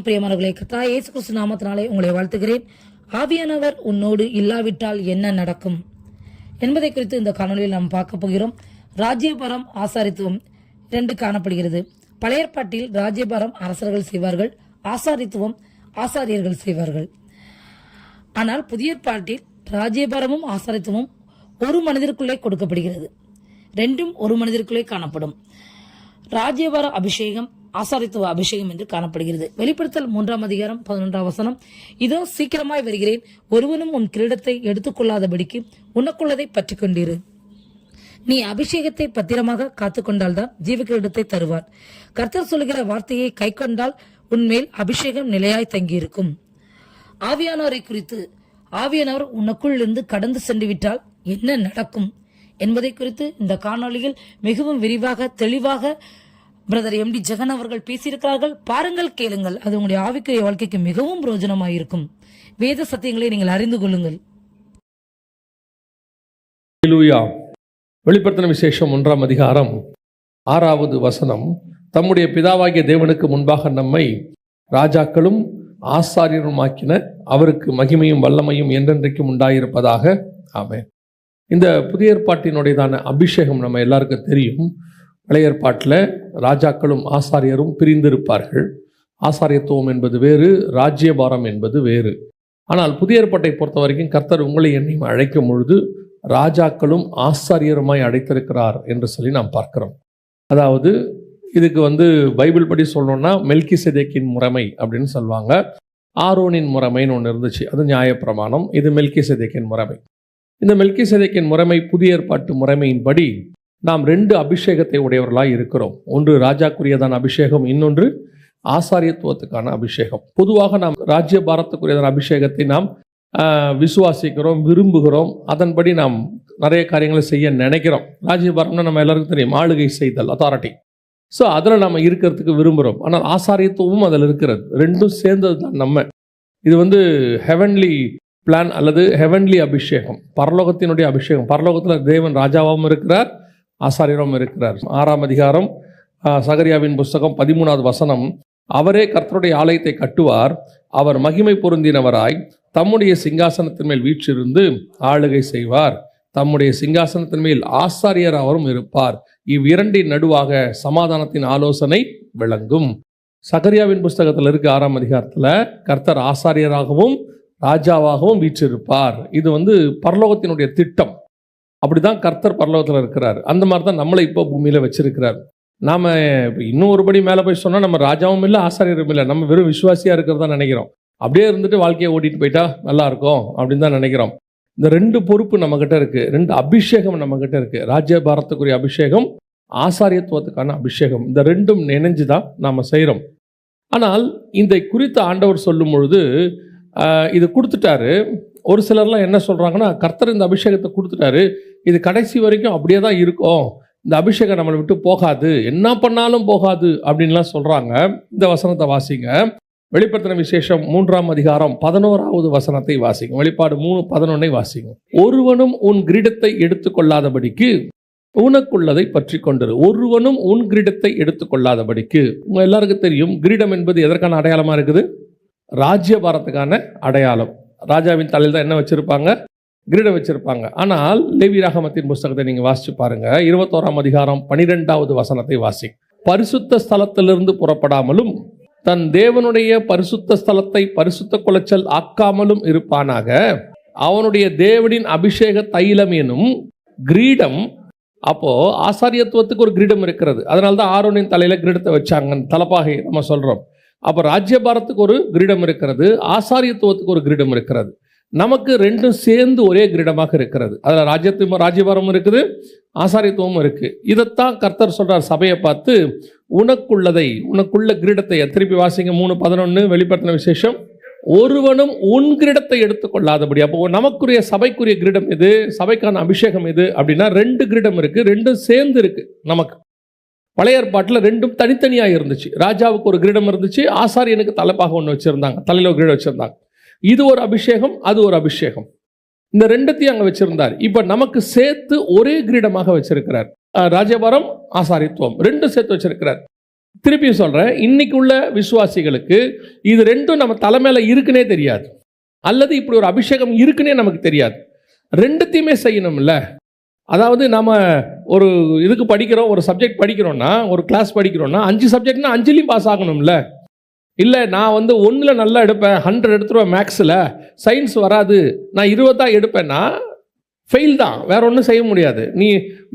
கிறிஸ்துக்கள் பிரியமானவர்களே கத்தா இயேசு கிறிஸ்து நாமத்தினாலே உங்களை வாழ்த்துகிறேன். ஆவியானவர் உன்னோடு இல்லாவிட்டால் என்ன நடக்கும்? என்பதை குறித்து இந்த காணொலியில் நாம் பார்க்க போகிறோம். ராஜ்யபரம் ஆசாரித்துவம் இரண்டு காணப்படுகிறது. பழைய பாட்டில் ராஜ்யபரம் அரசர்கள் செய்வார்கள் ஆசாரித்துவம் ஆசாரியர்கள் செய்வார்கள். ஆனால் புதிய பாட்டில் ராஜ்யபாரமும் ஆசாரித்துவம் ஒரு மனிதருக்குள்ளே கொடுக்கப்படுகிறது. ரெண்டும் ஒரு மனிதருக்குள்ளே காணப்படும். ராஜ்யபார அபிஷேகம் ஆசாரித்துவ அபிஷேகம் என்று காணப்படுகிறது. வெளிப்படுத்தல் மூன்றாம் அதிகாரம் பதினொன்றாம் வசனம். இதோ சீக்கிரமாய் வருகிறேன். ஒருவனும் உன் கிரீடத்தை எடுத்துக்கொள்ளாதபடிக்கு உனக்குள்ளதை பற்றி கொண்டிரு நீ அபிஷேகத்தை பத்திரமாக காத்துக்கொண்டால்தான் ஜீவ கிரீடத்தை தருவார். கர்த்தர் சொல்லுகிற வார்த்தையை கைக்கொண்டால் உன்மேல் அபிஷேகம் நிலையாய் தங்கியிருக்கும். ஆவியானவரை குறித்து ஆவியானவர் உனக்குள் இருந்து கடந்து சென்று விட்டால் என்ன நடக்கும்? என்பதை குறித்து இந்த காணொளியில் மிகவும் விரிவாக தெளிவாக பிரதர் எம் டி ஜெகன் அவர்கள் பேசியிருக்கிறார்கள். பாருங்கள் கேளுங்கள். அது உங்களுடைய ஆவிக்குரிய வாழ்க்கைக்கு மிகவும் பிரயோஜனமாயிருக்கும். வேத சத்தியங்களை நீங்கள் அறிந்து கொள்ளுங்கள். வெளிப்படுத்தின விசேஷம் ஒன்றாம் அதிகாரம் ஆறாவது வசனம். தம்முடைய பிதாவாகிய தேவனுக்கு முன்பாக நம்மை ராஜாக்களும் ஆசாரியருமாக்கின அவருக்கு மகிமையும் வல்லமையும் என்றென்றைக்கும் உண்டாயிருப்பதாக. ஆமே இந்த புதிய ஏற்பாட்டினுடையதான அபிஷேகம் நம்ம எல்லாருக்கும் தெரியும். பழையற்பாட்டில் ராஜாக்களும் ஆசாரியரும் பிரிந்திருப்பார்கள். ஆசாரியத்துவம் என்பது வேறு ராஜ்யபாரம் என்பது வேறு. ஆனால் புதிய ஏற்பாட்டை பொறுத்த வரைக்கும் கர்த்தர் உங்களை என்னையும் அழைக்கும் பொழுது ராஜாக்களும் ஆசாரியருமாய் அழைத்திருக்கிறார் என்று சொல்லி நாம் பார்க்கிறோம். அதாவது இதுக்கு வந்து பைபிள் படி சொல்லணும்னா மெல்கி செதேக்கின் முறைமை அப்படின்னு சொல்லுவாங்க. ஆரோனின் முறைமைன்னு ஒன்று இருந்துச்சு அது நியாயப்பிரமாணம். இது மெல்கி செதேக்கின் முறைமை. இந்த மெல்கி செதேக்கின் முறைமை புதிய ஏற்பாட்டு முறைமையின்படி நாம் ரெண்டு அபிஷேகத்தை உடையவர்களாக இருக்கிறோம். ஒன்று ராஜாக்குரியதான அபிஷேகம் இன்னொன்று ஆசாரியத்துவத்துக்கான அபிஷேகம். பொதுவாக நாம் ராஜ்ய பாரத்துக்குரியதான அபிஷேகத்தை நாம் விசுவாசிக்கிறோம் விரும்புகிறோம். அதன்படி நாம் நிறைய காரியங்களை செய்ய நினைக்கிறோம். ராஜ்யபாரம்னா நம்ம எல்லாருக்கும் தெரியும் ஆளுகை செய்தல் அத்தாரிட்டி ஸோ அதில் நம்ம இருக்கிறதுக்கு விரும்புகிறோம் ஆனால் ஆசாரியத்துவமும் அதில் இருக்கிறது. ரெண்டும் சேர்ந்தது தான் நம்ம. இது வந்து ஹெவன்லி பிளான் அல்லது ஹெவன்லி அபிஷேகம். பரலோகத்தினுடைய அபிஷேகம். பரலோகத்தில் தேவன் ராஜாவாகவும் இருக்கிறார். ஆசாரியரும் இருக்கிறார். ஆறாம் அதிகாரம் சகரியாவின் புஸ்தகம் பதிமூணாவது வசனம். அவரே கர்த்தருடைய ஆலயத்தை கட்டுவார் அவர் மகிமை பொருந்தினவராய் தம்முடைய சிங்காசனத்தின் மேல் வீற்றிருந்து ஆளுகை செய்வார். தம்முடைய சிங்காசனத்தின் மேல் ஆசாரியர் அவரும் இருப்பார். இவ்விரண்டின் நடுவாக சமாதானத்தின் ஆலோசனை விளங்கும். சகரியாவின் புஸ்தகத்தில் இருக்க ஆறாம் அதிகாரத்தில் கர்த்தர் ஆசாரியராகவும் ராஜாவாகவும் வீற்றிருப்பார். இது வந்து பரலோகத்தினுடைய திட்டம். அப்படிதான் கர்த்தர் பரலோகத்தில் இருக்கிறார். அந்த மாதிரி தான் நம்மளை இப்போ பூமியில் வச்சிருக்கிறார். நாம இன்னும் ஒருபடி மேலே போய் சொன்னால் நம்ம ராஜாவும் இல்லை ஆசாரியரும் இல்லை. நம்ம வெறும் விசுவாசியாக இருக்கிறதா நினைக்கிறோம். அப்படியே இருந்துட்டு வாழ்க்கையை ஓட்டிட்டு போயிட்டா நல்லா இருக்கும் அப்படின்னு தான் நினைக்கிறோம். இந்த ரெண்டு பொறுப்பு நம்மக்கிட்ட இருக்குது இருக்கு. ரெண்டு அபிஷேகம் நம்மக்கிட்ட இருக்குது இருக்கு. ராஜ்ய பாரத்துக்குரிய அபிஷேகம் ஆசாரியத்துவத்துக்கான அபிஷேகம். இந்த ரெண்டும் நினைஞ்சு தான் நாம் செய்கிறோம் ஆனால் இந்த குறித்த ஆண்டவர் சொல்லும் பொழுது இது கொடுத்துட்டாரு. ஒரு சிலர்லாம் என்ன சொல்கிறாங்கன்னா கர்த்தர் இந்த அபிஷேகத்தை கொடுத்துட்டாரு. இது கடைசி வரைக்கும் அப்படியே தான் இருக்கும். இந்த அபிஷேகம் நம்மளை விட்டு போகாது. என்ன பண்ணாலும் போகாது. அப்படின்லாம் சொல்கிறாங்க இந்த வசனத்தை வாசிங்க. வெளிப்படுத்தின விசேஷம் மூன்றாம் அதிகாரம் பதினோராவது வசனத்தை வாசிங்க. வெளிப்பாடு மூணு பதினொன்னை வாசிங்க. ஒருவனும் உன் கிரீடத்தை எடுத்துக்கொள்ளாதபடிக்கு உனக்குள்ளதை பற்றி கொண்டிரு. ஒருவனும் உன் கிரீடத்தை எடுத்துக்கொள்ளாதபடிக்கு. உங்கள் எல்லாருக்கும் தெரியும் கிரீடம் என்பது எதற்கான அடையாளமாக இருக்குது? ராஜ்யபாரத்துக்கான அடையாளம். ராஜாவின் தலையில் தான் என்ன வச்சுருப்பாங்க? கிரீடம் வச்சுருப்பாங்க. ஆனால் லேவி ராகமத்தின் புஸ்தகத்தை நீங்கள் வாசிச்சு பாருங்கள் இருபத்தோராம் அதிகாரம் பனிரெண்டாவது வசனத்தை வாசி. பரிசுத்த ஸ்தலத்திலிருந்து புறப்படாமலும் தன் தேவனுடைய பரிசுத்த ஸ்தலத்தை பரிசுத்த குலைச்சல் ஆக்காமலும் இருப்பானாக. அவனுடைய தேவனின் அபிஷேக தைலம் எனும் கிரீடம் அப்போ ஆசாரியத்துவத்துக்கு ஒரு கிரீடம் இருக்கிறது. அதனால தான் ஆரோனின் தலையில கிரீடத்தை வச்சாங்கன்னு தலப்பாகை நம்ம சொல்றோம். அப்போ ராஜ்யபாரத்துக்கு ஒரு கிரீடம் இருக்கிறது ஆசாரியத்துவத்துக்கு ஒரு கிரீடம் இருக்கிறது. நமக்கு ரெண்டும் சேர்ந்து ஒரே கிரீடமாக இருக்கிறது. அதில் ராஜ்யத்துவம் ராஜ்யபாரமும் இருக்குது ஆசாரியத்துவமும் இருக்குது இதைத்தான் கர்த்தர் சொல்கிறார் சபையை பார்த்து உனக்குள்ளதை உனக்குள்ள கிரீடத்தை திருப்பி வாசிங்க மூணு பதினொன்று வெளிப்படுத்தின விசேஷம். ஒருவனும் உன் கிரீடத்தை எடுத்துக்கொள்ளாதபடி அப்போ நமக்குரிய சபைக்குரிய கிரீடம் எது? சபைக்கான அபிஷேகம் எது? அப்படின்னா ரெண்டு கிரீடம் இருக்குது ரெண்டும் சேர்ந்து இருக்குது நமக்கு. பழைய ஏற்பாட்டில் ரெண்டும் தனித்தனியாக இருந்துச்சு. ராஜாவுக்கு ஒரு கிரீடம் இருந்துச்சு ஆசாரியனுக்கு தலைப்பாக ஒன்று வச்சுருந்தாங்க தலையில் ஒரு கிரீடம் வச்சுருந்தாங்க. இது ஒரு அபிஷேகம் அது ஒரு அபிஷேகம். இந்த ரெண்டத்தையும் அங்கே வச்சுருந்தார். இப்போ நமக்கு சேர்த்து ஒரே கிரீடமாக வச்சிருக்கிறார். அஹ் ராஜபாரம் ஆசாரித்துவம். ரெண்டும் சேர்த்து வச்சிருக்கிறார். திருப்பியும் சொல்கிறேன் இன்னைக்கு உள்ள விசுவாசிகளுக்கு இது ரெண்டும் நம்ம தலைமையில் இருக்குன்னே தெரியாது. அல்லது இப்படி ஒரு அபிஷேகம் இருக்குன்னே நமக்கு தெரியாது. ரெண்டுத்தையுமே செய்யணும்ல? அதாவது நம்ம ஒரு இதுக்கு படிக்கிறோம் ஒரு சப்ஜெக்ட் படிக்கிறோன்னா ஒரு கிளாஸ் படிக்கிறோன்னா அஞ்சு சப்ஜெக்ட்னா அஞ்சுலேயும் பாஸ் ஆகணும்ல. இல்லை நான் வந்து ஒன்றில் நல்லா எடுப்பேன் ஹண்ட்ரட் எடுத்துருவேன் மேக்ஸில் சயின்ஸ் வராது நான் இருபதா எடுப்பேன்னா ஃபெயில் தான் வேற ஒன்றும் செய்ய முடியாது. நீ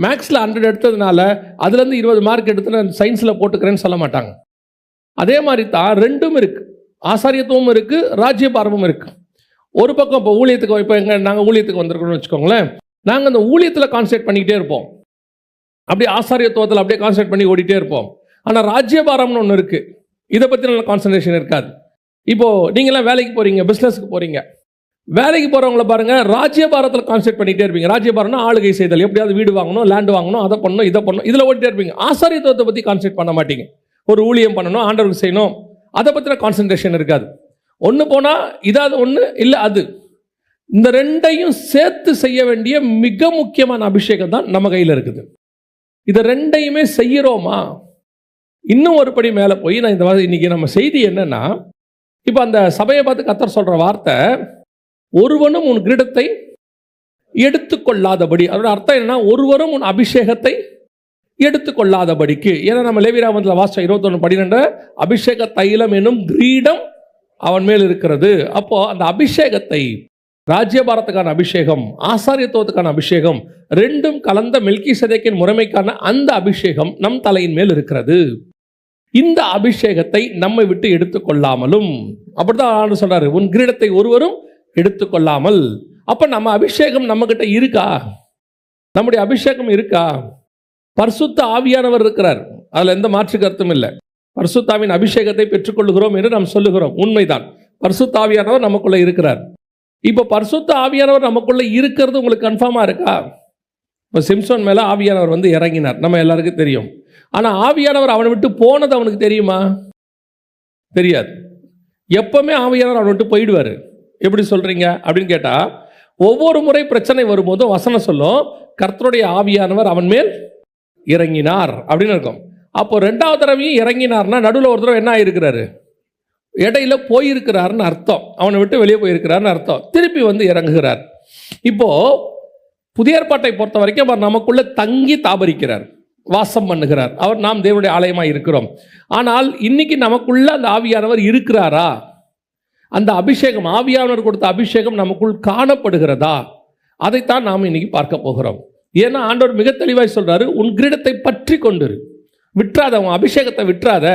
மேக்ஸில் ஹண்ட்ரட் எடுத்ததுனால அதுலேருந்து இருபது மார்க் எடுத்து நான் சயின்ஸில் போட்டுக்கிறேன்னு சொல்ல மாட்டாங்க. அதே மாதிரி தான் ரெண்டும் இருக்கு. ஆசாரியத்துவமும் ராஜ்ய பாரமும் இருக்குது ஒரு பக்கம் இப்போ ஊழியத்துக்கு இப்போ எங்கள் நாங்கள் ஊழியத்துக்கு வந்திருக்கோம்னு வச்சுக்கோங்களேன். நாங்கள் அந்த ஊழியத்தில் கான்சென்ட்ரேட் பண்ணிக்கிட்டே இருப்போம். அப்படியே ஆசாரியத்துவத்தில் அப்படியே கான்சென்ட்ரேட் பண்ணி ஓடிட்டே இருப்போம். ஆனால் ராஜ்யபாரம்னு ஒன்று இருக்குது இதை பற்றி நல்ல கான்சன்ட்ரேஷன் இருக்காது. இப்போது நீங்களாம் வேலைக்கு போகிறீங்க பிஸ்னஸ்க்கு போகிறீங்க வேலைக்கு போகிறவங்கள பாருங்க ராஜ்யபாரத்தில் கான்சென்ட் பண்ணிகிட்டே இருப்பீங்க. ராஜ்யபாரம்னா ஆளுகை செய்தல். எப்படியாவது வீடு வாங்கணும் லேண்ட் வாங்கணும் அதை பண்ணணும் இதை பண்ணணும் இதில் ஓடிட்டே இருப்பீங்க. ஆசாரியத்துவத்தை பற்றி கான்சென்ட் பண்ண மாட்டீங்க. ஒரு ஊழியம் பண்ணணும் ஆண்டவருக்கு செய்யணும். அதை பற்றின கான்சன்ட்ரேஷன் இருக்காது. ஒன்று போனால் இதாவது ஒன்று இல்லை அது. இந்த ரெண்டையும் சேர்த்து செய்ய வேண்டிய மிக முக்கியமான அபிஷேகம் தான் நம்ம கையில் இருக்குது. இதை ரெண்டையுமே செய்கிறோமா இன்னும் ஒரு படி மேலே போய் நான் இந்த மாதிரி இன்னைக்கு நம்ம செய்தி என்னன்னா இப்போ அந்த சபையை பார்த்து கத்தர் சொல்கிற வார்த்தை ஒருவனும் உன் கிரீடத்தை எடுத்துக்கொள்ளாதபடி அதோட அர்த்தம் என்னன்னா ஒருவரும் உன் அபிஷேகத்தை எடுத்துக்கொள்ளாதபடிக்கு. ஏன்னா நம்ம லேவிராமத்தில் வாசம் இருபத்தொன்று பன்னிரெண்டு அபிஷேக தைலம் என்னும் கிரீடம் அவன் மேல் இருக்கிறது. அப்போ அந்த அபிஷேகத்தை ராஜ்யபாரத்துக்கான அபிஷேகம் ஆசாரியத்துவத்துக்கான அபிஷேகம் ரெண்டும் கலந்த மெல்கி சதேக்கின் முறைமைக்கான அந்த அபிஷேகம் நம் தலையின் மேல் இருக்கிறது. இந்த அபிஷேகத்தை நம்மை விட்டு எடுத்துக்கொள்ளாமலும் அப்படிதான் ஆண்டு சொல்றாரு? உன் கிரீடத்தை ஒருவரும் எடுத்துக்கொள்ளாமல். அப்ப நம்ம அபிஷேகம் நம்ம கிட்ட இருக்கா? நம்முடைய அபிஷேகம் இருக்கா? பர்சுத்த ஆவியானவர் இருக்கிறார். அதுல எந்த மாற்று கருத்தும் இல்லை. பர்சுத்தாவின் அபிஷேகத்தை பெற்றுக்கொள்கிறோம் என்று நாம் சொல்லுகிறோம். உண்மைதான். பர்சுத்தாவியானவர் நமக்குள்ள இருக்கிறார். இப்போ பரிசுத்த ஆவியானவர் நமக்குள்ளே இருக்கிறது உங்களுக்கு கன்ஃபார்மாக இருக்கா? இப்போ சிம்சோன் மேலே ஆவியானவர் வந்து இறங்கினார். நம்ம எல்லாருக்கும் தெரியும். ஆனால் ஆவியானவர் அவனை விட்டு போனது அவனுக்கு தெரியுமா? தெரியாது. எப்பவுமே ஆவியானவர் அவனை விட்டு போயிடுவாரு. எப்படி சொல்கிறீங்க அப்படின்னு கேட்டால் ஒவ்வொரு முறை பிரச்சனை வரும்போதும் வசனம் சொல்லும் கர்த்தருடைய ஆவியானவர் அவன் மேல் இறங்கினார். அப்படின்னு இருக்கும். அப்போ ரெண்டாவது தடவையும் இறங்கினார்னா நடுவில் ஒரு தடவை என்ன ஆயிருக்கிறாரு? இடையில போயிருக்கிறாருன்னு அர்த்தம். அவனை விட்டு வெளியே போயிருக்கிறாருன்னு அர்த்தம். திருப்பி வந்து இறங்குகிறார். இப்போ புதிய ஏற்பாட்டை பொறுத்த வரைக்கும் அவர் நமக்குள்ள தங்கி தாபரிக்கிறார். வாசம் பண்ணுகிறார். அவர் நாம் தேவனுடைய ஆலயமாக இருக்கிறோம். ஆனால் இன்னைக்கு நமக்குள்ள அந்த ஆவியானவர் இருக்கிறாரா? அந்த அபிஷேகம் ஆவியானவர் கொடுத்த அபிஷேகம் நமக்குள் காணப்படுகிறதா? அதைத்தான் நாம் இன்னைக்கு பார்க்க போகிறோம். ஏன்னா ஆண்டவர் மிக தெளிவாய் சொல்றாரு உன் கிரீடத்தை பற்றி கொண்டிரு. விட்டுறாத உன் அபிஷேகத்தை விட்டுறாத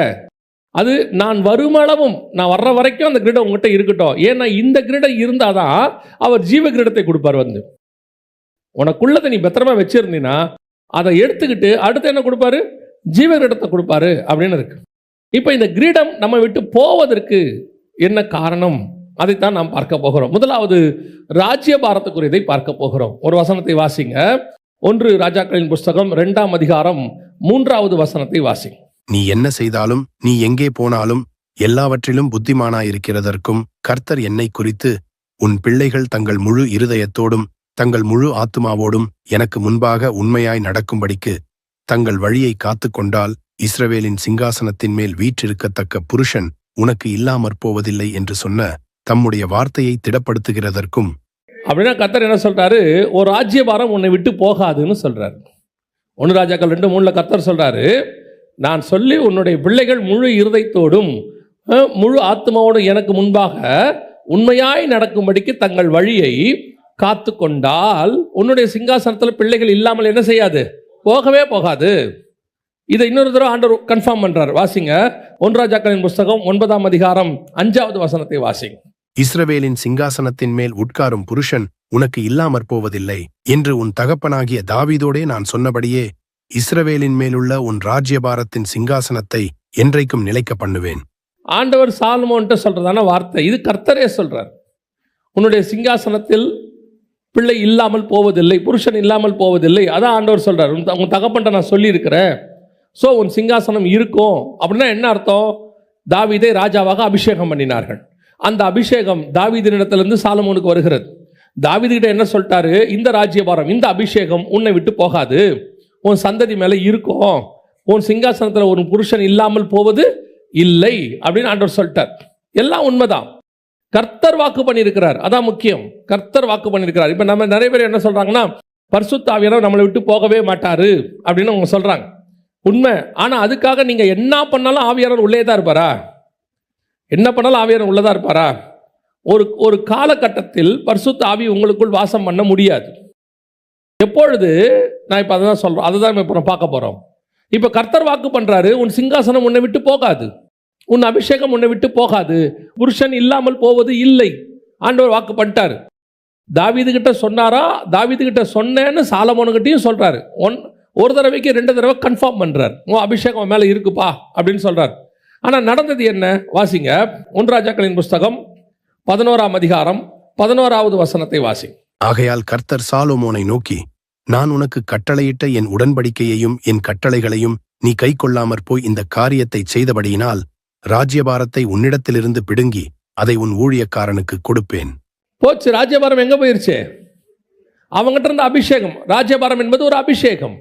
அது நான் வருமளவும் நான் வர்ற வரைக்கும் அந்த கிரீடம் உங்ககிட்ட இருக்கட்டும். ஏன்னா இந்த கிரீடம் இருந்தாதான் அவர் ஜீவ கிரீடத்தை கொடுப்பார் வந்து. உனக்குள்ளதை நீ பத்திரமா வச்சிருந்தீன்னா அதை எடுத்துக்கிட்டு அடுத்து என்ன கொடுப்பாரு? ஜீவ கிரீடத்தை கொடுப்பாரு அப்படின்னு இருக்கு. இப்போ இந்த கிரீடம் நம்ம விட்டு போவதற்கு என்ன காரணம்? அதைத்தான் நாம் பார்க்க போகிறோம். முதலாவது ராஜ்ய பாரத்துக்குரியதை பார்க்க போகிறோம். ஒரு வசனத்தை வாசிங்க. ஒன்று ராஜாக்களின் புஸ்தகம் ரெண்டாம் அதிகாரம் மூன்றாவது வசனத்தை வாசிங்க. நீ என்ன செய்தாலும் நீ எங்கே போனாலும் எல்லாவற்றிலும் புத்திமானாயிருக்கிறதற்கும் கர்த்தர் என்னை குறித்து உன் பிள்ளைகள் தங்கள் முழு இருதயத்தோடும் தங்கள் முழு ஆத்துமாவோடும் எனக்கு முன்பாக உண்மையாய் நடக்கும்படிக்கு தங்கள் வழியை காத்துக்கொண்டால் இஸ்ரவேலின் சிங்காசனத்தின் மேல் வீற்றிருக்கத்தக்க புருஷன் உனக்கு இல்லாமற் போவதில்லை என்று சொன்ன தம்முடைய வார்த்தையை திடப்படுத்துகிறதற்கும் அப்படின்னா கத்தர் என்ன சொல்றாரு? ஒரு ராஜ்யபாரம் உன்னை விட்டு போகாதுன்னு சொல்றாரு. ஒன்று ராஜாக்கள் ரெண்டு மூணுல கத்தர் சொல்றாரு நான் சொல்லி உன்னுடைய பிள்ளைகள் முழு இருதயத்தோடும் முழு ஆத்மாவோடும் எனக்கு முன்பாக உண்மையாய் நடக்கும்படிக்கு தங்கள் வழியை காத்து கொண்டால் உன்னுடைய சிங்காசனத்தில் பிள்ளைகள் இல்லாமல் என்ன செய்யாது? போகவே போகாது. இதை இன்னொரு தடவை ஆண்டவர் கன்ஃபார்ம் பண்றார். வாசிங்க. ஒன்றாஜாக்களின் புஸ்தகம் ஒன்பதாம் அதிகாரம் அஞ்சாவது வசனத்தை வாசிங்க. இஸ்ரவேலின் சிங்காசனத்தின் மேல் உட்காரும் புருஷன் உனக்கு இல்லாமற் போவதில்லை என்று உன் தகப்பனாகிய தாவீதோடே நான் சொன்னபடியே இஸ்ரவேலின் மேலுள்ள உன் ராஜ்யபாரத்தின் சிங்காசனத்தை என்றைக்கும் நிலைக்க பண்ணுவேன். ஆண்டவர் சாலமோன்ட்ட சொல்றதான வார்த்தை. இது கர்த்தரே சொல்றார். உன்னுடைய சிங்காசனத்தில் பிள்ளை இல்லாமல் போவதில்லை புருஷன் இல்லாமல் போவதில்லை. அதான் ஆண்டவர் சொல்றார். உன் உன் தகப்பன்ட்ட நான் சொல்லியிருக்கிறேன். ஸோ உன் சிங்காசனம் இருக்கும். அப்படின்னா என்ன அர்த்தம்? தாவீதை ராஜாவாக அபிஷேகம் பண்ணினார்கள். அந்த அபிஷேகம் தாவீதினிடத்திலிருந்து சாலமோனுக்கு வருகிறது. தாவீதுகிட்ட என்ன சொல்லிட்டாரு? இந்த ராஜ்யபாரம் இந்த அபிஷேகம் உன்னை விட்டு போகாது. உன் சந்ததி மேலே இருக்கும். உன் சிங்காசனத்தில் ஒரு புருஷன் இல்லாமல் போவது இல்லை அப்படின்னு ஆண்டவர் சொல்லிட்டார். எல்லாம் உண்மைதான். கர்த்தர் வாக்கு பண்ணியிருக்கிறார். அதான் முக்கியம். கர்த்தர் வாக்கு பண்ணியிருக்கிறார். இப்போ நம்ம நிறைய பேர் என்ன சொல்கிறாங்கன்னா பரிசுத்த நம்மளை விட்டு போகவே மாட்டார் அப்படின்னு அவங்க சொல்கிறாங்க உண்மை. ஆனால் அதுக்காக நீங்கள் என்ன பண்ணாலும் ஆவியாரர் உள்ளே தான் இருப்பாரா? என்ன பண்ணாலும் ஆவியாரன் உள்ளே தான் இருப்பாரா? ஒரு ஒரு காலகட்டத்தில் பர்சுத்த ஆவி உங்களுக்குள் வாசம் பண்ண முடியாது. எப்பொழுது? நான் இப்போ அதை தான் சொல்கிறோம் அதை தான் இப்போ நம்ம பார்க்க போகிறோம் இப்போ கர்த்தர் வாக்கு பண்ணுறாரு உன் சிங்காசனம் உன்னை விட்டு போகாது. உன் அபிஷேகம் உன்னை விட்டு போகாது. புருஷன் இல்லாமல் போவது இல்லை. ஆண்டவர் வாக்கு பண்ணிட்டார். தாவீது கிட்ட சொன்னாரா? தாவீது கிட்ட சொன்னேன்னு சாலமோனுக்கிட்டையும் சொல்கிறாரு ஒன் ஒரு தடவைக்கு ரெண்டு தடவை கன்ஃபார்ம் பண்ணுறார் உன் அபிஷேகம் மேலே இருக்குப்பா அப்படின்னு சொல்கிறார் ஆனால் நடந்தது என்ன? வாசிங்க. ஒன்ராஜாக்களின் புஸ்தகம் பதினோராம் அதிகாரம் பதினோராவது வசனத்தை வாசி. ஆகையால் கர்த்தர் சாலோமோனை நோக்கி நான் உனக்கு கட்டளையிட்ட என் உடன்படிக்கையையும் என் கட்டளைகளையும் நீ கைக்கொள்ளாமற் போய் இந்த காரியத்தைச் செய்தபடியினால் ராஜ்யபாரத்தை உன்னிடத்திலிருந்து பிடுங்கி அதை உன் ஊழியக்காரனுக்கு கொடுப்பேன். போச்சு ராஜ்யபாரம் எங்க போயிருச்சு? அவங்ககிட்ட இருந்த அபிஷேகம் ராஜ்யபாரம் என்பது ஒரு அபிஷேகம்.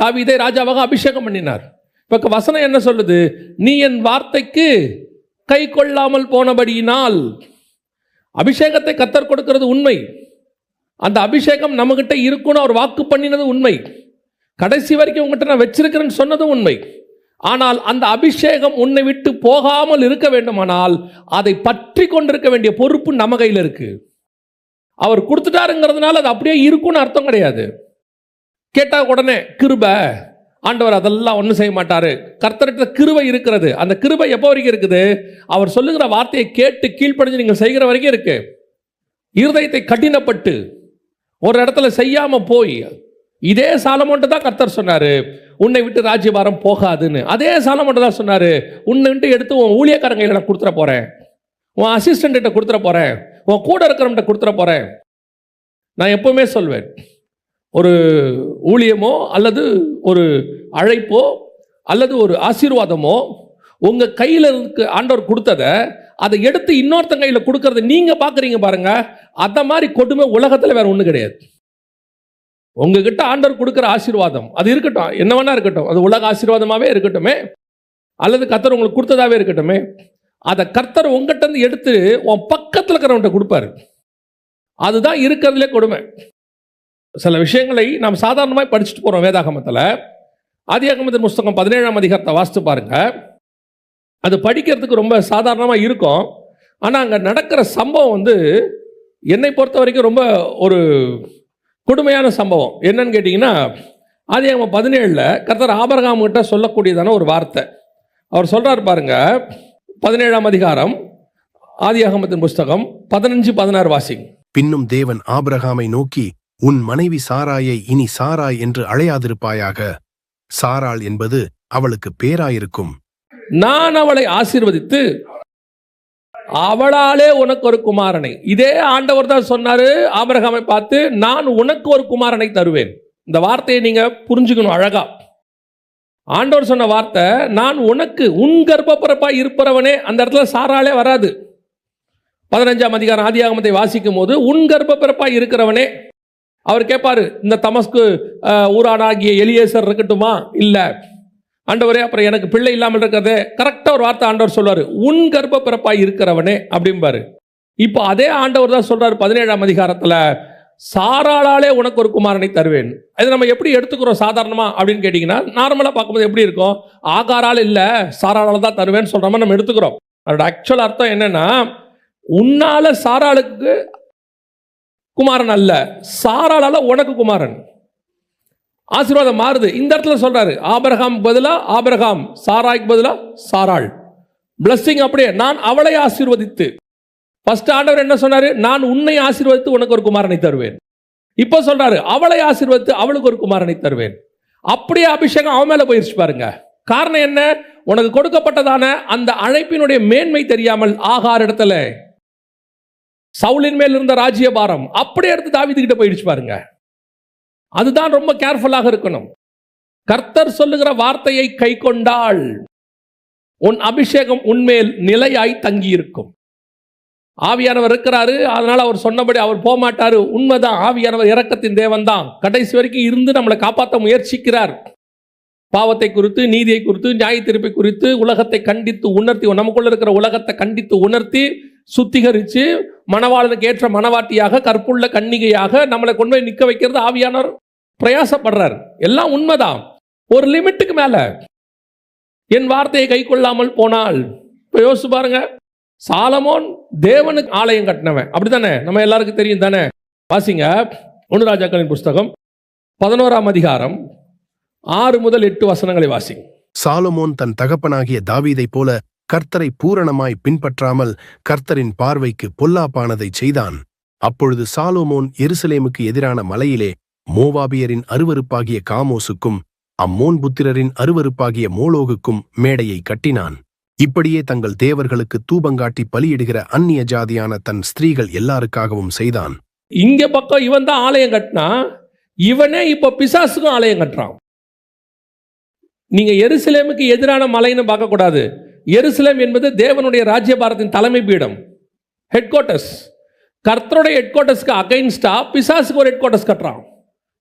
தாவிதை ராஜாவாக அபிஷேகம் பண்ணினார். இப்போ வசனம் என்ன சொல்லுது? நீ என் வார்த்தைக்கு கை கொள்ளாமல் போனபடியினால் அபிஷேகத்தை கத்தர் கொடுக்கிறது உண்மை. அந்த அபிஷேகம் நம்மகிட்ட இருக்கும்னு அவர் வாக்கு பண்ணினது உண்மை. கடைசி வரைக்கும் உங்ககிட்ட நான் வச்சிருக்கிறேன்னு சொன்னதும் உண்மை. ஆனால் அந்த அபிஷேகம் உன்னை விட்டு போகாமல் இருக்க வேண்டுமானால் அதை பற்றி கொண்டிருக்க வேண்டிய பொறுப்பு நம்ம கையில் இருக்கு. அவர் கொடுத்துட்டாருங்கிறதுனால அது அப்படியே இருக்கும்னு அர்த்தம் கிடையாது. கேட்டால் உடனே கிருப. ஆண்டவர் அதெல்லாம் ஒன்றும் செய்ய மாட்டார். கர்த்தர்கிட்ட கிருபை இருக்கிறது. அந்த கிருபை எப்போ வரைக்கும் இருக்குது? அவர் சொல்லுகிற வார்த்தையை கேட்டு கீழ்ப்படிஞ்சு நீங்கள் செய்கிற வரைக்கும் இருக்கு. இருதயத்தை கடினப்பட்டு ஒரு இடத்துல செய்யாமல் போய் இதே சாலமோன்ட்டு தான் கர்த்தர் சொன்னார் உன்னை விட்டு ராஜ்யபாரம் போகாதுன்னு. அதே சாலமோன்ட்டு தான் சொன்னார் உன்னை விட்டு எடுத்து உன் ஊழியக்காரங்க நான் கொடுத்துட போகிறேன் உன் அசிஸ்டண்ட்ட கொடுத்துட போகிறேன் உன் கூட இருக்கிறவன்ட்ட கொடுத்துட போகிறேன் நான் எப்பவுமே சொல்வேன் ஒரு ஊழியமோ அல்லது ஒரு அழைப்போ அல்லது ஒரு ஆசீர்வாதமோ உங்கள் கையில் இருக்க ஆண்டவர் கொடுத்ததை அதை எடுத்து இன்னொருத்தன் கையில் கொடுக்கறத நீங்கள் பார்க்குறீங்க பாருங்கள் அந்த மாதிரி கொடுமை உலகத்தில் வேற ஒன்றும் கிடையாது. உங்ககிட்ட ஆண்டவர் கொடுக்குற ஆசீர்வாதம் அது இருக்கட்டும். என்ன வேணா இருக்கட்டும். அது உலக ஆசீர்வாதமாகவே இருக்கட்டுமே. அல்லது கர்த்தர் உங்களுக்கு கொடுத்ததாகவே இருக்கட்டுமே. அதை கர்த்தர் உங்ககிட்ட எடுத்து உன் பக்கத்தில் இருக்கிறவன்ட்ட கொடுப்பாரு. அதுதான் இருக்கிறதுலே கொடுமை. சில விஷயங்களை நாம் சாதாரணமாக படிச்சுட்டு போகிறோம் வேதாகமத்தில். ஆதியாகமத்தின் புஸ்தகம் பதினேழாம் அதிகாரத்தை வாசித்து பாருங்க. அது படிக்கிறதுக்கு ரொம்ப சாதாரணமாக இருக்கும். ஆனால் அங்கே நடக்கிற சம்பவம் வந்து என்னை பொறுத்த வரைக்கும் ரொம்ப ஒரு கொடுமையான சம்பவம். என்னன்னு கேட்டிங்கன்னா ஆதியாகமம் பதினேழில் கர்த்தர் ஆபரகாம் கிட்ட சொல்லக்கூடியதான ஒரு வார்த்தை. அவர் சொல்றார் பாருங்க பதினேழாம் அதிகாரம் ஆதியாகமத்தின் புஸ்தகம் பதினஞ்சு பதினாறு வாசிங்க. பின்னும் தேவன் ஆபிரகாமை நோக்கி உன் மனைவி சாராயை இனி சாராய் என்று அழையாதிருப்பாயாக. சாராள் என்பது அவளுக்கு பேராயிருக்கும். நான் அவளை ஆசீர்வதித்து அவளாலே உனக்கு ஒரு குமாரனை. இதே ஆண்டவர் தான் சொன்னார் ஆபரகாமை பார்த்து நான் உனக்கு ஒரு குமாரனை தருவேன். இந்த வார்த்தையை நீங்க புரிஞ்சுக்கணும் அழகா. ஆண்டவர் சொன்ன வார்த்தை நான் உனக்கு உன் கர்ப்பப்பிறப்பா இருப்பவனே. அந்த இடத்துல சாராலே வராது. பதினஞ்சாம் அதிகாரம் ஆதியாகமத்தை வாசிக்கும் போது உன் கர்ப்பப்பிறப்பா இருக்கிறவனே. அவர் கேட்பாரு இந்த தமஸ்கு ஊரானாகிய எலியேசர் இருக்கட்டுமா? இல்லை. ஆண்டவரே அப்புறம் எனக்கு பிள்ளை இல்லாமல் இருக்கிறதே கரெக்டாக ஒரு வார்த்தை ஆண்டவர் சொல்வார். உன் கர்ப்ப பிறப்பாக இருக்கிறவனே அப்படிம்பாரு. இப்போ அதே ஆண்டவர் தான் சொல்கிறார் பதினேழாம் அதிகாரத்தில் சாராளாலே உனக்கு ஒரு குமாரனை தருவேன். அது நம்ம எப்படி எடுத்துக்கிறோம் சாதாரணமாக அப்படின்னு கேட்டிங்கன்னா நார்மலாக பார்க்கும்போது எப்படி இருக்கும்? ஆகாரால் இல்லை சாராளால் தான் தருவேன்னு சொல்கிற மாதிரி நம்ம எடுத்துக்கிறோம். அதோட ஆக்சுவல் அர்த்தம் என்னென்னா உன்னால சாராளுக்கு குமாரன் அல்ல சாராளால் உனக்கு குமாரன். ஆசீர்வாதம் மாறுது. இந்த இடத்துல சொல்றாரு ஆபரகாம் பதிலா ஆபரகாம் சாராய்க்கு பதிலா சாராள். பிளஸ்ஸிங் அப்படியே நான் அவளை ஆசீர்வதித்து. ஃபர்ஸ்ட் ஆண்டவர் என்ன சொன்னாரு? நான் உன்னை ஆசீர்வதித்து உனக்கு ஒரு குமாரனை தருவேன். இப்போ சொல்றாரு அவளை ஆசீர்வதித்து அவளுக்கு ஒரு குமாரனை தருவேன். அப்படியே அபிஷேகம் அவன் மேல போயிருச்சு பாருங்க. காரணம் என்ன? உனக்கு கொடுக்கப்பட்டதான அந்த அழைப்பினுடைய மேன்மை தெரியாமல் ஆகார் இடத்துல சவுலின் மேல் இருந்த ராஜ்யபாரம் அப்படியே எடுத்து தாவிதுகிட்ட போயிடுச்சு பாருங்க. அதுதான் ரொம்ப கேர்ஃபுல்லாக இருக்கணும். கர்த்தர் சொல்லுகிற வார்த்தையை கை கொண்டால் உன் அபிஷேகம் உன்மேல் நிலையாய் தங்கி இருக்கும் ஆவியானவர் இருக்கிறாரு அதனால அவர் சொன்னபடி அவர் போகமாட்டாரு. உண்மைதான் ஆவியானவர் இறக்கத்தின் தேவன் தான் கடைசி வரைக்கும் இருந்து நம்மளை காப்பாற்ற முயற்சிக்கிறார். பாவத்தை குறித்து நீதியை குறித்து நியாய திருப்பை குறித்து உலகத்தை கண்டித்து உணர்த்தி நமக்குள்ள இருக்கிற உலகத்தை கண்டித்து உணர்த்தி சுத்திகரித்து மணவாளனுக்கு ஏற்ற மணவாட்டியாக கற்புள்ள கன்னிகையாக நம்மளை கொண்டு போய் நிற்க வைக்கிறது ஆவியானவர். பிரயாசப்படுறார். எல்லாம் உண்மைதான். ஒரு லிமிட்டுக்கு மேல. என் வார்த்தையை கை கொள்ளாமல் போனால் இப்போ யோசிச்சு பாருங்க. சாலமோன் தேவனுக்கு ஆலயம் கட்டினவன். அப்படித்தானே? நம்ம எல்லாருக்கும் தெரியும் தானே? வாசிங்க. ஒன்று ராஜாக்களின் புஸ்தகம் பதினோராம் அதிகாரம் ஆறு முதல் எட்டு வசனங்களை வாசிங்க சாலமோன் தன் தகப்பனாகிய தாவீதைப் போல கர்த்தரை பூரணமாய் பின்பற்றாமல் கர்த்தரின் பார்வைக்கு பொல்லாப்பானதை செய்தான். அப்பொழுது சாலோமோன் எருசலேமுக்கு எதிரான மலையிலே மோவாபியரின் அருவருப்பாகிய காமோசுக்கும் அம்மோன் புத்திரரின் அருவருப்பாகிய மோலோகுக்கும் மேடையை கட்டினான். இப்படியே தங்கள் தேவர்களுக்கு தூபங்காட்டி பலியிடுகிற அந்நிய ஜாதியான தன் ஸ்திரீகள் எல்லாருக்காகவும் செய்தான். இங்க பக்கம் இவன் தான் ஆலயம் கட்டினா இவனே இப்ப பிசாசுக்கும் ஆலயம் கட்டுறான். நீங்க எருசலேமுக்கு எதிரான மலைன்னு பார்க்க கூடாது எருசலேம் என்பது தேவனுடைய ராஜ்யபாரத்தின் தலைமை பீடம் ஹெட் குவார்ட்டர்ஸ் கர்த்தருடைய ஹெட் குவார்ட்டர்ஸ்க்கு அகைன்ஸ்டா பிசாசுக்கு ஒரு ஹெட் குவார்ட்டர்ஸ் கட்டுறான்.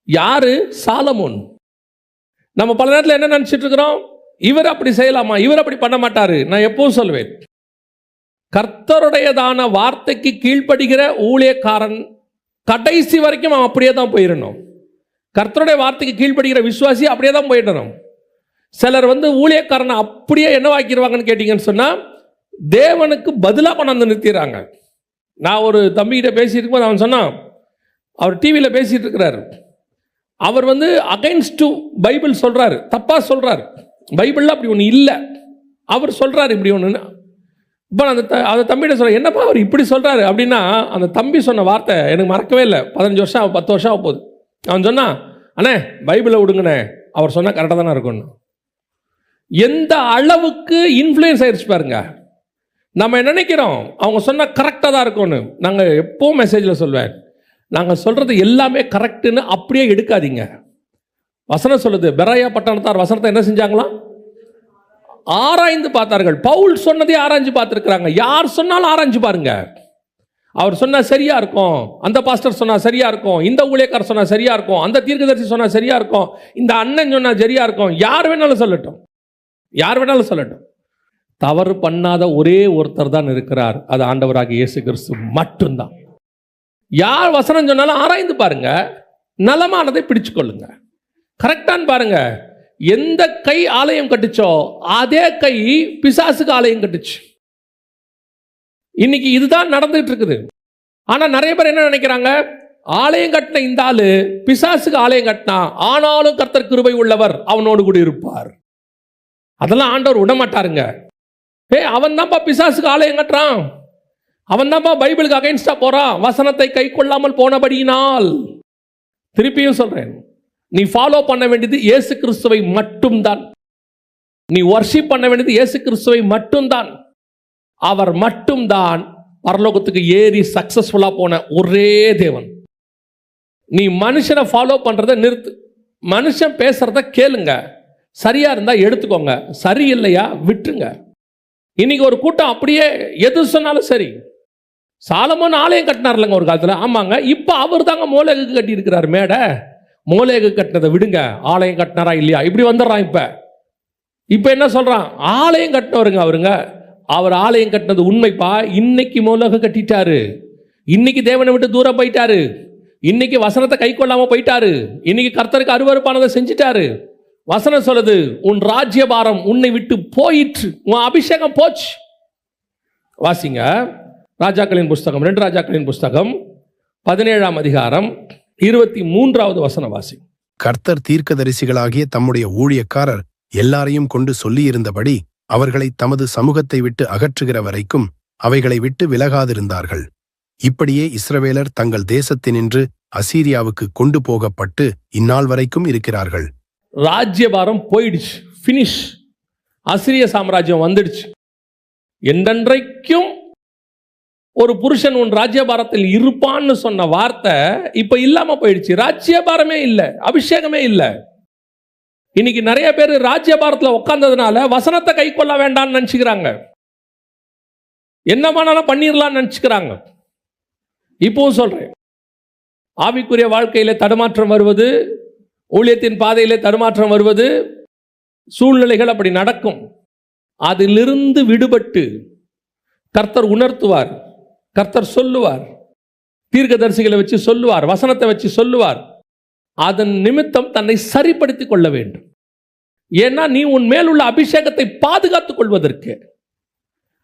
யாரு? சாலமோன். நம்ம பல நேரத்தில் என்ன நினச்சிட்டு இருக்கிறோம்? இவர் அப்படி செய்யலாமா? இவர் அப்படி பண்ண மாட்டாரு. நான் எப்பவும் சொல்லுவேன் கர்த்தருடையதான வார்த்தைக்கு கீழ்ப்படுகிற ஊழியக்காரன் கடைசி வரைக்கும் அவன் அப்படியே தான் போயிடணும். கர்த்தருடைய வார்த்தைக்கு கீழ்ப்படுகிற விசுவாசி அப்படியே தான் போயிடணும். சிலர் வந்து ஊழியக்காரனை அப்படியே என்னவாக்கிடுவாங்கன்னு கேட்டிங்கன்னு சொன்னால் தேவனுக்கு பதிலாக கொண்டாந்து நிறுத்திடுறாங்க. நான் ஒரு தம்பிகிட்ட பேசிட்டு இருக்கும்போது அவன் சொன்னான் அவர் டிவியில் பேசிகிட்டு இருக்கிறாரு. அவர் வந்து அகைன்ஸ்ட் டு பைபிள் சொல்கிறாரு தப்பாக சொல்கிறாரு பைபிளில் அப்படி ஒன்று இல்லை. அவர் சொல்கிறாரு இப்படி ஒன்று இப்போ அந்த த அந்த தம்பிகிட்ட சொல்கிறேன் என்னப்பா அவர் இப்படி சொல்கிறாரு அப்படின்னா அந்த தம்பி சொன்ன வார்த்தை எனக்கு மறக்கவே இல்லை. பதினஞ்சு வருஷம் ஆகும், பத்து வருஷம் ஆக போகுது. அவன் சொன்னான் அண்ணே பைபிளை விடுங்கண்ணே. அவர் சொன்னால் கரெக்டாக தானே இருக்கும்னு. எந்த அளவுக்கு இன்ஃப்ளூயன்ஸ் ஆயிடுச்சு பாருங்க. நம்ம நினைக்கிறோம்? அவங்க சொன்னால் கரெக்டாக தான் இருக்கும்னு. நாங்கள் எப்போவும் மெசேஜில் சொல்வேன். நாங்கள் சொல்கிறது எல்லாமே கரெக்டுன்னு அப்படியே எடுக்காதீங்க. வசனம் சொல்லுது பெராயா பட்டணத்தார் வசனத்தை என்ன செஞ்சாங்களாம் ஆராய்ந்து பார்த்தார்கள். பவுல் சொன்னதே ஆராய்ஞ்சு பார்த்துருக்குறாங்க. யார் சொன்னாலும் ஆராய்ஞ்சு பாருங்க. அவர் சொன்னால் சரியா இருக்கும். அந்த பாஸ்டர் சொன்னால் சரியா இருக்கும். இந்த ஊழியக்காரர் சொன்னால் சரியா இருக்கும். அந்த தீர்க்கதரிசி சொன்னால் சரியா இருக்கும். இந்த அண்ணன் சொன்னால் சரியா இருக்கும். யார் வேணாலும் சொல்லட்டும். யார் வேணாலும் சொல்லட்டும். தவறு பண்ணாத ஒரே ஒருத்தர் தான் இருக்கிறார். அது ஆண்டவராக இயேசு கிறிஸ்து மட்டும்தான். யார் வசனம் சொன்னாலும் ஆராய்ந்து பாருங்க. நலமானதை பிடிச்சு கொள்ளுங்க கரெக்டான்னு பாருங்க. எந்த கை ஆலயம் கட்டுச்சோ அதே கை பிசாசுக்கு ஆலயம் கட்டுச்சு. இன்னைக்கு இதுதான் நடந்துகிட்டு இருக்குது ஆனால் நிறைய பேர் என்ன நினைக்கிறாங்க? ஆலயம் கட்டின இந்த ஆளு பிசாசுக்கு ஆலயம் கட்டினா ஆனாலும் கர்த்தர் கிருபை உள்ளவர் அவனோடு கூட இருப்பார். அதெல்லாம் ஆண்டவர் விட மாட்டாருங்க ஏய் அவன் தான்ப்பா பிசாசுக்கு ஆலயம் கட்டுறான். அவன் தான்ப்பா பைபிளுக்கு அகைன்ஸ்டா போறான். வசனத்தை கை கொள்ளாமல் போனபடியினால். திருப்பியும் சொல்றேன். நீ ஃபாலோ பண்ண வேண்டியது இயேசு கிறிஸ்துவை மட்டும்தான். நீ ஒர்ஷிப் பண்ண வேண்டியது இயேசு கிறிஸ்துவை மட்டும்தான். அவர் மட்டும்தான் பரலோகத்துக்கு ஏறி சக்சஸ்ஃபுல்லாக போன ஒரே தேவன். நீ மனுஷனை ஃபாலோ பண்ணுறத நிறுத்து. மனுஷன் பேசுறத கேளுங்க. சரியா இருந்தால் எடுத்துக்கோங்க. சரியில்லையா விட்டுருங்க. இன்னைக்கு ஒரு கூட்டம் அப்படியே எது சொன்னாலும் சரி. சாலமோன் ஆலயம் கட்டினார்லங்க ஒரு காலத்தில். ஆமாங்க. இப்போ அவர் தாங்க மூலகு கட்டி இருக்கிறார் மேடை மோலேகு கட்டினதை விடுங்க. ஆலயம் கட்டினாரா இல்லையா? இப்படி வந்துடுறான் இப்போ. இப்போ என்ன சொல்கிறான் ஆலயம் கட்டினவருங்க அவருங்க. அவர் ஆலயம் கட்டினது உண்மைப்பா. இன்னைக்கு மூலகு கட்டிட்டாரு. இன்னைக்கு தேவனை விட்டு தூரம் போயிட்டாரு. இன்னைக்கு வசனத்தை கை கொள்ளாமல் போயிட்டாரு. இன்னைக்கு கர்த்தருக்கு அருவருப்பானதை செஞ்சிட்டாரு. வசனம் சொல்லுது உன் ராஜ்யபாரம் உன்னை விட்டு போயிற்று. உன் அபிஷேகம் போச்சு. வாசிங்க. ராஜாக்களின் புஸ்தகம் ரெண்டு ராஜாக்களின் புஸ்தகம் பதினேழாம் அதிகாரம் இருபத்தி மூன்றாவது வசன வாசி கர்த்தர் தீர்க்கதரிசிகளாகிய தம்முடைய ஊழியக்காரர் எல்லாரையும் கொண்டு சொல்லியிருந்தபடி அவர்களை தமது சமூகத்தை விட்டு அகற்றுகிற வரைக்கும் அவைகளை விட்டு விலகாதிருந்தார்கள். இப்படியே இஸ்ரவேலர் தங்கள் தேசத்தினின்று அசீரியாவுக்கு கொண்டு போகப்பட்டு இந்நாள் வரைக்கும் இருக்கிறார்கள். ராஜ்யபாரம் போயிடுச்சு ஃபினிஷ் அசிரிய சாம்ராஜ்யம் வந்துடுச்சு. என்றென்றைக்கும் ஒரு புருஷன் உன் ராஜ்யபாரத்தில் இருப்பான்னு சொன்ன வார்த்தை இப்ப இல்லாம போயிடுச்சு. ராஜ்யபாரமே இல்லை அபிஷேகமே இல்லை. இன்னைக்கு நிறைய பேர் ராஜ்யபாரத்தில் உட்கார்ந்ததுனால வசனத்தை கை கொள்ள வேண்டாம்னு நினச்சிக்கிறாங்க. என்ன பண்ணிடலாம்னு நினச்சிக்கிறாங்க. இப்பவும் சொல்கிறேன் ஆவிக்குரிய வாழ்க்கையில் தடுமாற்றம் வருவது ஊழியத்தின் பாதையிலே தடுமாற்றம் வருவது சூழ்நிலைகள் அப்படி நடக்கும். அதிலிருந்து விடுபட்டு கர்த்தர் உணர்த்துவார். கர்த்தர் சொல்லுவார். தீர்க்கதரிசிகளை வச்சு சொல்லுவார் வசனத்தை வச்சு சொல்லுவார். அதன் நிமித்தம் தன்னை சரிப்படுத்திக் கொள்ள வேண்டும். ஏன்னா நீ உன் மேலுள்ள அபிஷேகத்தை பாதுகாத்துக் கொள்வதற்கு.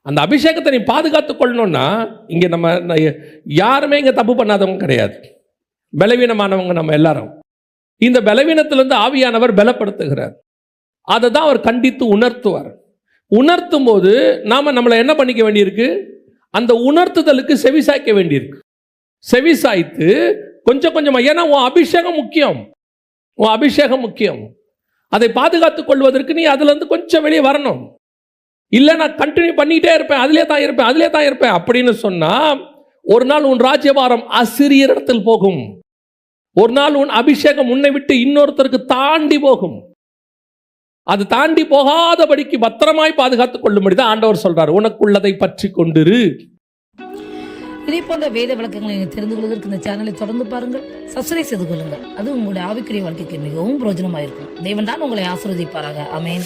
அந்த அபிஷேகத்தை நீ பாதுகாத்துக் கொள்ளணும்னா இங்கே நம்ம யாருமே இங்கே தப்பு பண்ணாதவங்க கிடையாது. பலவீனமானவங்க நம்ம எல்லாரும். இந்த பலவீனத்திலிருந்து ஆவியானவர் பலப்படுத்துகிறார். அதை தான் அவர் கண்டித்து உணர்த்துவார். உணர்த்தும் போது நாம் நம்மளை என்ன பண்ணிக்க வேண்டியிருக்கு? அந்த உணர்த்துதலுக்கு செவிசாய்க்க வேண்டியிருக்கு. செவிசாய்த்து கொஞ்சம் கொஞ்சமாக ஏன்னா உன் அபிஷேகம் முக்கியம். உன் அபிஷேகம் முக்கியம். அதை பாதுகாத்துக் கொள்வதற்கு நீ அதுலேருந்து கொஞ்சம் வெளியே வரணும். இல்லை நான் கண்டினியூ பண்ணிக்கிட்டே இருப்பேன் அதிலே தான் இருப்பேன் அதிலே தான் இருப்பேன் அப்படின்னு சொன்னால் ஒரு நாள் உன் ராஜ்யபாரம் அசிரியர் இடத்தில் போகும். ஒரு நாள் உன் அபிஷேகம் உன்னை விட்டு இன்னொருத்தருக்கு தாண்டி போகும். அது தாண்டி போகாதபடிக்கு பத்திரமாய் பாதுகாத்துக் கொள்ளும்படி தான் ஆண்டவர் சொல்றார். உனக்குள்ளதை பற்றி கொண்டிரு. இதே போன்ற வேத விளக்கங்களை நீங்கள் தெரிந்து கொள்வதற்கு இந்த சேனலை தொடர்ந்து பாருங்கள். சப்ஸ்கிரைப் செய்து கொள்ளுங்கள். அது உங்களுடைய ஆவிக்குரிய வாழ்க்கைக்கு மிகவும் பிரயோஜனமாக இருக்கும் தேவன் தான் உங்களை ஆசிர்வதிப்பாராக. அமேன்